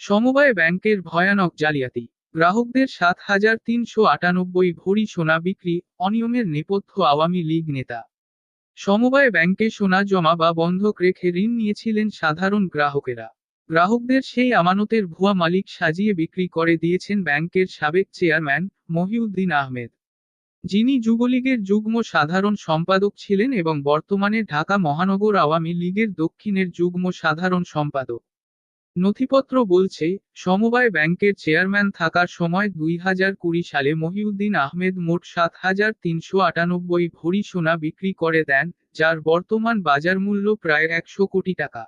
সমবায় ব্যাংকের ভয়ানক জালিয়াতি। গ্রাহকদের সাত হাজার তিনশো আটানব্বই ভরি সোনা বিক্রি, অনিয়মের নেপথ্য আওয়ামী লীগ নেতা। সমবায় ব্যাংকে সোনা জমা বা বন্ধক রেখে ঋণ নিয়েছিলেন সাধারণ গ্রাহকেরা। গ্রাহকদের সেই আমানতের ভুয়া মালিক সাজিয়ে বিক্রি করে দিয়েছেন ব্যাংকের সাবেক চেয়ারম্যান মহিউদ্দিন আহমেদ। যিনি যুবলীগের যুগ্ম সাধারণ সম্পাদক ছিলেন এবং বর্তমানে ঢাকা মহানগর আওয়ামী লীগের দক্ষিণের যুগ্ম সাধারণ সম্পাদক। নথিপত্র বলছে, সমবায় ব্যাংকের চেয়ারম্যান থাকার সময় দুই হাজার কুড়ি সালে মহিউদ্দিন আহমেদ মোট সাত হাজার তিনশো আটানব্বই ভরি সোনা বিক্রি করে দেন, যার বর্তমান বাজার মূল্য প্রায় একশো কোটি টাকা।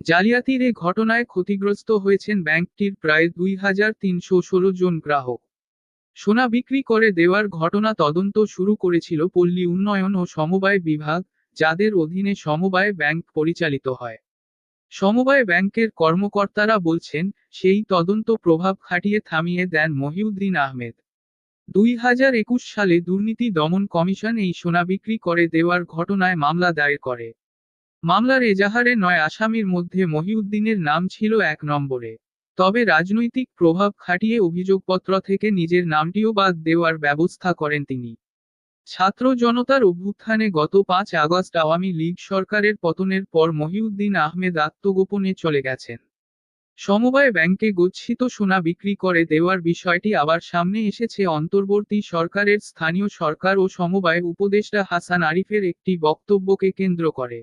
জালিয়াতির এ ঘটনায় ক্ষতিগ্রস্ত হয়েছেন ব্যাংকটির প্রায় দুই হাজার তিনশো ষোলো জন গ্রাহক। সোনা বিক্রি করে দেওয়ার ঘটনা তদন্ত শুরু করেছিল পল্লী উন্নয়ন ও সমবায় বিভাগ, যাদের অধীনে সমবায় ব্যাংক পরিচালিত হয়। সমবায় ব্যাংকের কর্মকর্তারা বলছেন, সেই তদন্ত প্রভাব খাটিয়ে থামিয়ে দেন মহিউদ্দিন আহমেদ। দুই হাজার একুশ সালে দুর্নীতি দমন কমিশন এই সোনা বিক্রি করে দেওয়ার ঘটনায় মামলা দায়ের করে। মামলার এজাহারে নয় আসামির মধ্যে মহিউদ্দিনের নাম ছিল এক নম্বরে। তবে রাজনৈতিক প্রভাব খাটিয়ে অভিযোগপত্র থেকে নিজের নামটিও বাদ দেওয়ার ব্যবস্থা করেন তিনি। ছাত্র জনতার অভ্যুত্থানে গত পাঁচ আগস্ট আওয়ামী লীগ সরকারের পতনের পর মহিউদ্দিন আহমেদ আত্মগোপনে চলে গেছেন। সমবায় ব্যাংকে গচ্ছিত সোনা বিক্রি করে দেওয়ার বিষয়টি আবার সামনে এসেছে। অন্তর্বর্তী সরকারের স্থানীয় সরকার ও সমবায় উপদেষ্টা হাসান আরিফের একটি বক্তব্যকে কেন্দ্র করে।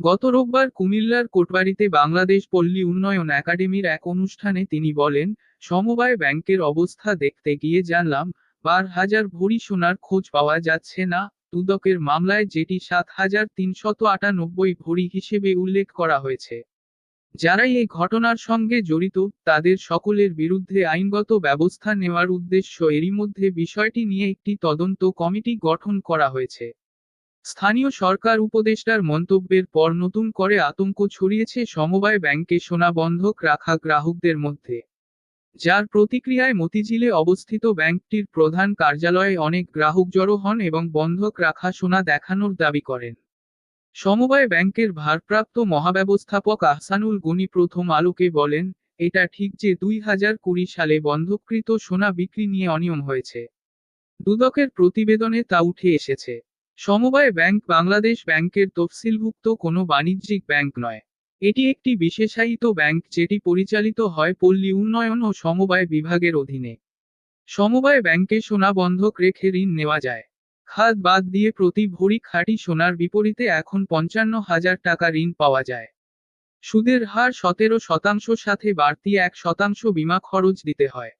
গত রোববার কুমিল্লার কোটবাড়িতে বাংলাদেশ পল্লী উন্নয়ন একাডেমির এক অনুষ্ঠানে তিনি বলেন, সমবায় ব্যাংকের অবস্থা দেখতে গিয়ে জানলাম বার হাজার ভরি সোনার খোঁজ পাওয়া যাচ্ছে না। দুদকের মামলায় যেটি সাত হাজার তিনশত আটানব্বই ভরি হিসেবে উল্লেখ করা হয়েছে। যারাই এই ঘটনার সঙ্গে জড়িত, তাদের সকলের বিরুদ্ধে আইনগত ব্যবস্থা নেওয়ার উদ্দেশ্য এরই মধ্যে বিষয়টি নিয়ে একটি তদন্ত কমিটি গঠন করা হয়েছে। স্থানীয় সরকার উপদেষ্টার মন্তব্যের পর নতুন করে আতঙ্ক ছড়িয়েছে সমবায় ব্যাংকে সোনা বন্ধক রাখা গ্রাহকদের মধ্যে। যার প্রতিক্রিয়ায় মতিঝিলে অবস্থিত ব্যাংকটির প্রধান কার্যালয়ে অনেক গ্রাহক জড়ো হন এবং বন্ধক রাখা সোনা দেখানোর দাবি করেন। সমবায় ব্যাংকের ভারপ্রাপ্ত মহাব্যবস্থাপক আহসানুল গনি প্রথম আলোকে বলেন, এটা ঠিক যে দুই হাজার কুড়ি সালে বন্ধককৃত সোনা বিক্রি নিয়ে অনিয়ম হয়েছে। দুদকের প্রতিবেদনে তা উঠে এসেছে। সমবায় ব্যাংক বাংলাদেশ ব্যাংকের তফসিলভুক্ত কোনো বাণিজ্যিক ব্যাংক নয়। এটি একটি বিশেষায়িত ব্যাংক যেটি পরিচালিত হয় পল্লী উন্নয়ন ও সমবায় বিভাগের অধীনে। সমবায় ব্যাংকে সোনা বন্ধক রেখে ঋণ নেওয়া যায়। খাত বাদ দিয়ে প্রতি ভরি খাঁটি সোনার বিপরীতে এখন পঞ্চান্ন হাজার টাকা ঋণ পাওয়া যায়। সুদের হার সতেরো শতাংশ সাথে বাড়তি এক শতাংশ বিমা খরচ দিতে হয়।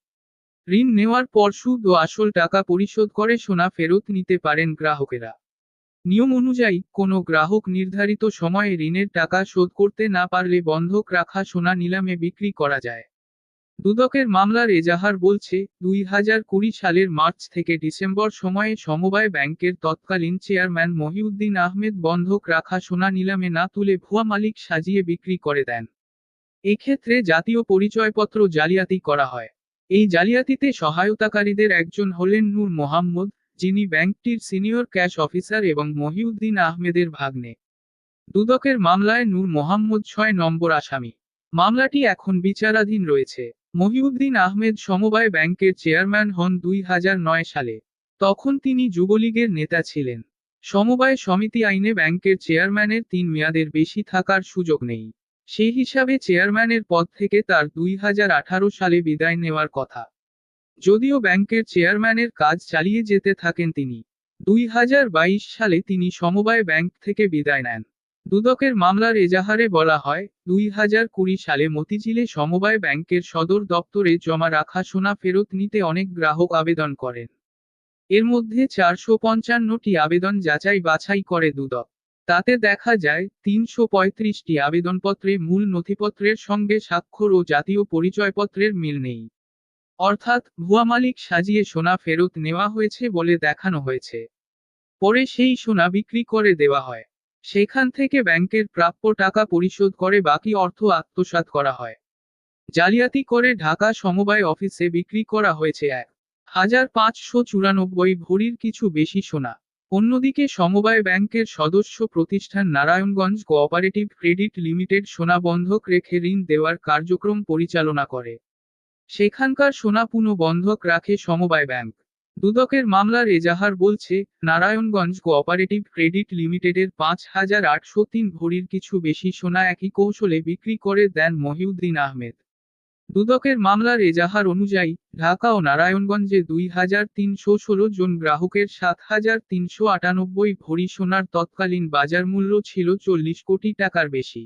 ঋণ নেওয়ার পর সুদ ও আসল টাকা পরিশোধ করে সোনা ফেরত নিতে পারেন গ্রাহকেরা। নিয়ম অনুযায়ী, কোনো গ্রাহক নির্ধারিত সময়ে ঋণের টাকা শোধ করতে না পারলে বন্ধক রাখা সোনা নিলামে বিক্রি করা যায়। দুদকের মামলার এজাহার বলছে, দুই হাজার কুড়ি সালের মার্চ থেকে ডিসেম্বর সময়ে সমবায় ব্যাংকের তৎকালীন চেয়ারম্যান মহিউদ্দিন আহমেদ বন্ধক রাখা সোনা নিলামে না তুলে ভুয়া মালিক সাজিয়ে বিক্রি করে দেন। এক্ষেত্রে জাতীয় পরিচয়পত্র জালিয়াতি করা হয়। এই জালিয়াতিতে সহায়তাকারীদের একজন হলেন নূর মোহাম্মদ যিনি ব্যাংকটির সিনিয়র ক্যাশ অফিসার এবং মহিউদ্দিন আহমেদের ভাগ্নে। দুদকের মামলায় নূর মোহাম্মদ ছয় নম্বর আসামি। মামলাটি এখন বিচারাধীন রয়েছে। মহিউদ্দিন আহমেদ সমবায় ব্যাংকের চেয়ারম্যান হন দুই হাজার নয় সালে। তখন তিনি যুবলীগের নেতা ছিলেন। সমবায় সমিতি আইনে ব্যাংকের চেয়ারম্যানের তিন মেয়াদের বেশি থাকার সুযোগ নেই। সেই হিসাবে চেয়ারম্যানের পদ থেকে তার দুই হাজার আঠারো সালে বিদায় নেওয়ার কথা। যদিও ব্যাংকের চেয়ারম্যানের কাজ চালিয়ে যেতে থাকেন তিনি। দুই হাজার বাইশ সালে তিনি সমবায় ব্যাংক থেকে বিদায় নেন। দুদকের মামলার এজাহারে বলা হয়, দুই হাজার কুড়ি সালে মতিঝিলে সমবায় ব্যাংকের সদর দপ্তরে জমা রাখা সোনা ফেরত নিতে অনেক গ্রাহক আবেদন করেন। এর মধ্যে চারশো পঞ্চান্নটি আবেদন যাচাই বাছাই করে দুদক। তাতে দেখা যায়, তিনশো পঁয়ত্রিশটি আবেদনপত্রে মূল নথিপত্রের সঙ্গে স্বাক্ষর ও জাতীয় পরিচয়পত্রের মিল নেই। অর্থাৎ ভুয়া মালিক সাজিয়ে সোনা ফেরত নেওয়া হয়েছে বলে দেখানো হয়েছে। পরে সেই সোনা বিক্রি করে দেওয়া হয়। সেখান থেকে ব্যাংকের প্রাপ্য টাকা পরিশোধ করে বাকি অর্থ আত্মসাৎ করা হয়। জালিয়াতি করে ঢাকা সমবায় অফিসে বিক্রি করা হয়েছে এক হাজার পাঁচশো চুরানব্বই ভরির কিছু বেশি সোনা। অন্যদিকে সমবায় ব্যাংকের সদস্য প্রতিষ্ঠান নারায়ণগঞ্জ কোঅপারেটিভ ক্রেডিট লিমিটেড সোনা বন্ধক রেখে ঋণ দেওয়ার কার্যক্রম পরিচালনা করে। সেখানকার সোনা পুনঃ বন্ধক রাখে সমবায় ব্যাংক। দুদকের মামলার এজাহার বলছে, নারায়ণগঞ্জ কোঅপারেটিভ ক্রেডিট লিমিটেডের পাঁচ হাজার আটশো তিন ভরির কিছু বেশি সোনা একই কৌশলে বিক্রি করে দেন মহিউদ্দিন আহমেদ। দুদকের মামলার এজাহার অনুযায়ী, ঢাকা ও নারায়ণগঞ্জে দুই হাজার তিনশো ষোলো জন গ্রাহকের সাত হাজার তিনশো আটানব্বই ভরি সোনার তৎকালীন বাজার মূল্য ছিল চল্লিশ কোটি টাকার বেশি।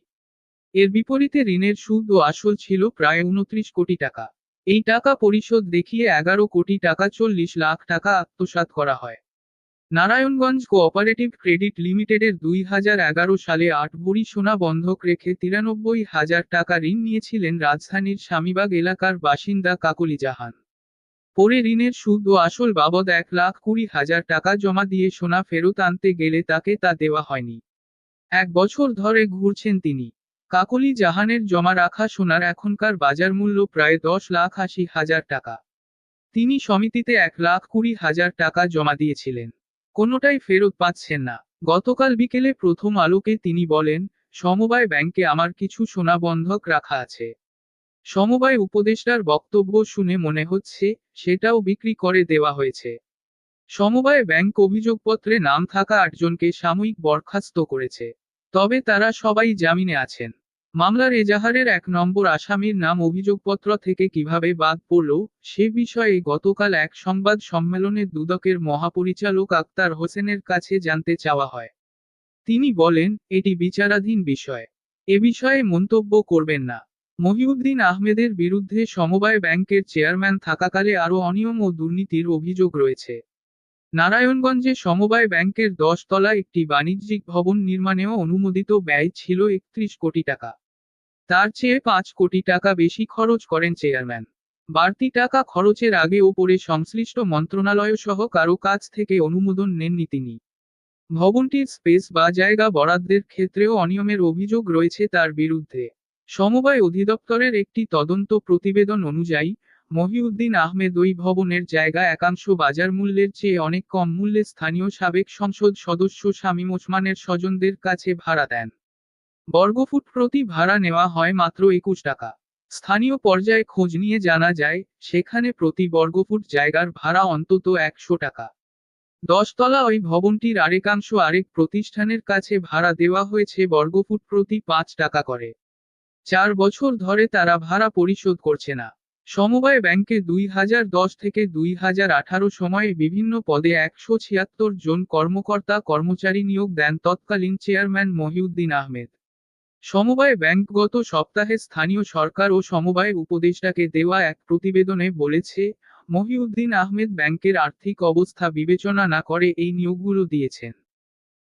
এর বিপরীতে ঋণের সুদ ও আসল ছিল প্রায় উনত্রিশ কোটি টাকা। এই টাকা পরিশোধ দেখিয়ে এগারো কোটি টাকা চল্লিশ লাখ টাকা আত্মসাৎ করা হয়। নারায়ণগঞ্জ কোঅপারেটিভ ক্রেডিট লিমিটেডের দুই হাজার এগারো সালে আট ভরি সোনা বন্ধক রেখে তিরানব্বই হাজার টাকা ঋণ নিয়েছিলেন রাজধানীর স্বামীবাগ এলাকার বাসিন্দা কাকলি জাহান। পরে ঋণের সুদ ও আসল বাবদ এক লাখ কুড়ি হাজার টাকা জমা দিয়ে সোনা ফেরত আনতে গেলে তাকে তা দেওয়া হয়নি। এক বছর ধরে ঘুরছেন তিনি। কাকলি জাহানের জমা রাখা সোনার এখনকার বাজার মূল্য প্রায় দশ লাখ আশি হাজার টাকা। তিনি সমিতিতে এক লাখ কুড়ি হাজার টাকা জমা দিয়েছিলেন। কোনোটাই ফেরত পাচ্ছেন না। গতকাল বিকেলে প্রথম আলোকে তিনি বলেন, সমবায় ব্যাংকে আমার কিছু সোনা বন্ধক রাখা আছে। সমবায় উপদেষ্টার বক্তব্য শুনে মনে হচ্ছে, সেটাও বিক্রি করে দেওয়া হয়েছে। সমবায় ব্যাংক অভিযোগপত্রে নাম থাকা আটজনকে সাময়িক বরখাস্ত করেছে। তবে তারা সবাই জামিনে আছেন। মামলার এজাহারের এক নম্বর আসামির নাম অভিযোগপত্র থেকে কীভাবে বাদ পড়ল, সে বিষয়ে গতকাল এক সংবাদ সম্মেলনে দুদকের মহাপরিচালক আক্তার হোসেনের কাছে জানতে চাওয়া হয়। তিনি বলেন, এটি বিচারাধীন বিষয়। এ বিষয়ে মন্তব্য করবেন না। মহিউদ্দিন আহমেদের বিরুদ্ধে সমবায় ব্যাংকের চেয়ারম্যান থাকাকালে আরও অনিয়ম ও দুর্নীতির অভিযোগ রয়েছে। নারায়ণগঞ্জে সমবায় ব্যাংকের দশ তলা একটি বাণিজ্যিক ভবন নির্মাণেও অনুমোদিত ব্যয় ছিল একত্রিশ কোটি টাকা। তার চেয়ে পাঁচ কোটি টাকা বেশি খরচ করেন চেয়ারম্যান। বাড়তি টাকা খরচের আগে ও পরে সংশ্লিষ্ট মন্ত্রণালয় সহ কারও কাছ থেকে অনুমোদন নেননি তিনি। ভবনটির স্পেস বা জায়গা বরাদ্দের ক্ষেত্রেও অনিয়মের অভিযোগ রয়েছে তার বিরুদ্ধে। সমবায় অধিদপ্তরের একটি তদন্ত প্রতিবেদন অনুযায়ী মহিউদ্দিন আহমেদ ওই ভবনের জায়গা একাংশ বাজার মূল্যের চেয়ে অনেক কম মূল্যে স্থানীয় সাবেক সংসদ সদস্য শামীম ওসমানের স্বজনদের কাছে ভাড়া দেন। বর্গফুট প্রতি ভাড়া নেওয়া হয় মাত্র একুশ টাকা। স্থানীয় পর্যায়ে খোঁজ নিয়ে জানা যায়, সেখানে প্রতি বর্গফুট জায়গার ভাড়া অন্তত একশো টাকা। দশতলা ওই ভবনটির আরেকাংশ আরেক প্রতিষ্ঠানের কাছে ভাড়া দেওয়া হয়েছে বর্গফুট প্রতি পাঁচ টাকা করে। চার বছর ধরে তারা ভাড়া পরিশোধ করছে না। সমবায় ব্যাংকে দুই হাজার দশ থেকে দুই হাজার আঠারো সময়ে বিভিন্ন পদে একশো ছিয়াত্তর জন কর্মকর্তা কর্মচারী নিয়োগ দেন তৎকালীন চেয়ারম্যান মহিউদ্দিন আহমেদ। সমবায় ব্যাংক গত সপ্তাহে স্থানীয় সরকার ও সমবায় উপদেষ্টাকে দেওয়া এক প্রতিবেদনে বলেছে, মহিউদ্দিন আহমেদ ব্যাংকের আর্থিক অবস্থা বিবেচনা না করে এই নিয়োগগুলো দিয়েছেন।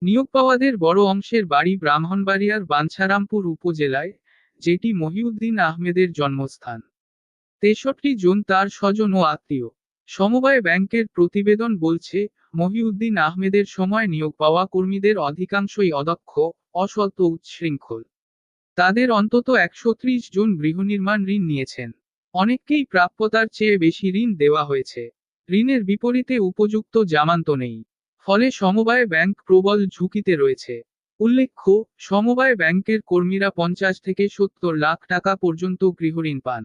নিয়োগ পাওয়াদের বড় অংশের বাড়ি ব্রাহ্মণবাড়িয়ার বাঞ্ছারামপুর উপজেলায়, যেটি মহিউদ্দিন আহমেদের জন্মস্থান। তেষট্টি জন তার স্বজন ও আত্মীয়। সমবায় ব্যাংকের প্রতিবেদন বলছে, মহিউদ্দিন আহমেদের সময় নিয়োগ পাওয়া কর্মীদের অধিকাংশই অদক্ষ, অসৎ উচ্ছৃঙ্খল। তাদের অন্তত একশ ত্রিশ জন গৃহনির্মাণ ঋণ নিয়েছেন। অনেককেই প্রাপ্যতার চেয়ে বেশি ঋণ দেওয়া হয়েছে। ঋণের বিপরীতে উপযুক্ত জামানত নেই। ফলে সমবায় ব্যাংক প্রবল ঝুঁকিতে রয়েছে। উল্লেখ্য, সমবায় ব্যাংকের কর্মীরা পঞ্চাশ থেকে সত্তর লাখ টাকা পর্যন্ত গৃহঋণ পান।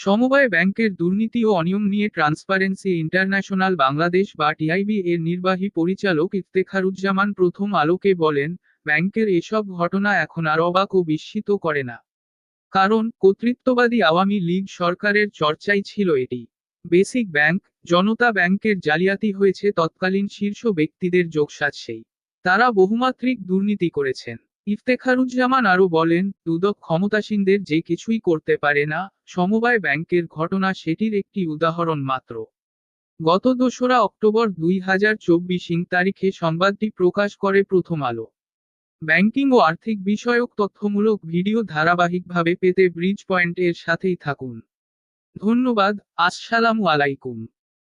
সমবায় ব্যাংকের দুর্নীতি ও অনিয়ম নিয়ে ট্রান্সপারেন্সি ইন্টারন্যাশনাল বাংলাদেশ বা টিআইবি এর নির্বাহী পরিচালক ইফতেখারুজ্জামান প্রথম আলোকে বলেন, ব্যাংকের এসব ঘটনা এখন আর অবাক ও বিস্মিত করে না। কারণ, কর্তৃত্ববাদী আওয়ামী লীগ সরকারের চর্চাই ছিল এটি। বেসিক ব্যাংক, জনতা ব্যাংকের জালিয়াতি হয়েছে তৎকালীন শীর্ষ ব্যক্তিদের যোগসাজসেই তারা বহুমাত্রিক দুর্নীতি করেছেন। ইফতেখারুজ্জামান আরও বলেন, দুদক ক্ষমতাসীনদের যে কিছুই করতে পারে না, সমবায় ব্যাংকের ঘটনা সেটির একটি উদাহরণ মাত্র। গত দোসরা অক্টোবর দুই হাজার চব্বিশ তারিখে সংবাদটি প্রকাশ করে প্রথম আলো। ব্যাংকিং ও আর্থিক বিষয়ক তথ্যমূলক ভিডিও ধারাবাহিকভাবে পেতে ব্রিজ পয়েন্ট এর সাথেই থাকুন। ধন্যবাদ, আসসালামু আলাইকুম।